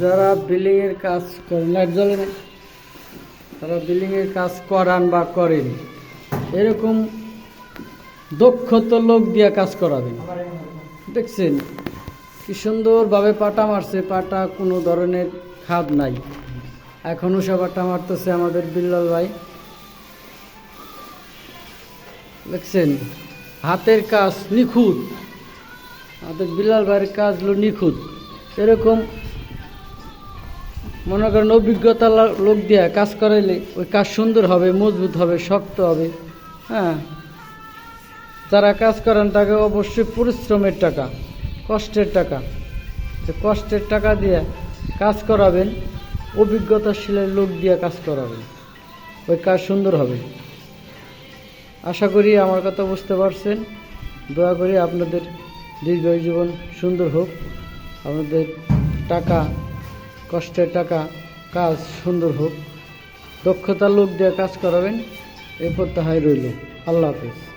যারা বিল্ডিংয়ের কাজ করেন লাইট জ্বলে না তারা বিল্ডিংয়ের কাজ করান বা করেন, এরকম দক্ষত লোক দিয়ে কাজ করাবেন। দেখছেন, কি সুন্দরভাবে পাটা মারছে, পাটা কোনো ধরনের খাদ নাই। এখনও সব পাটা মারতেছে আমাদের বিল্লাল ভাই। দেখছেন, হাতের কাজ নিখুঁত। আমাদের বিল্লাল ভাইয়ের কাজ হলো নিখুঁত। এরকম মনে করেন অভিজ্ঞতা লোক দিয়ে কাজ করাইলে ওই কাজ সুন্দর হবে, মজবুত হবে, শক্ত হবে। হ্যাঁ? যারা কাজ করেন তাকে অবশ্যই পরিশ্রমের টাকা, কষ্টের টাকা। কষ্টের টাকা দিয়ে কাজ করাবেন, অভিজ্ঞতাশীলের লোক দিয়ে কাজ করাবেন। ওই কাজ সুন্দর হবে। আশা করি আমার কথা বুঝতে পারছেন। দয়া করি আপনাদের দীর্ঘ জীবন সুন্দর হোক। আপনাদের টাকা কষ্টের টাকা, কাজ সুন্দর হোক। দক্ষতার লোক দিয়ে কাজ করাবেন এরপর তাহাই রইল। আল্লাহ হাফিজ।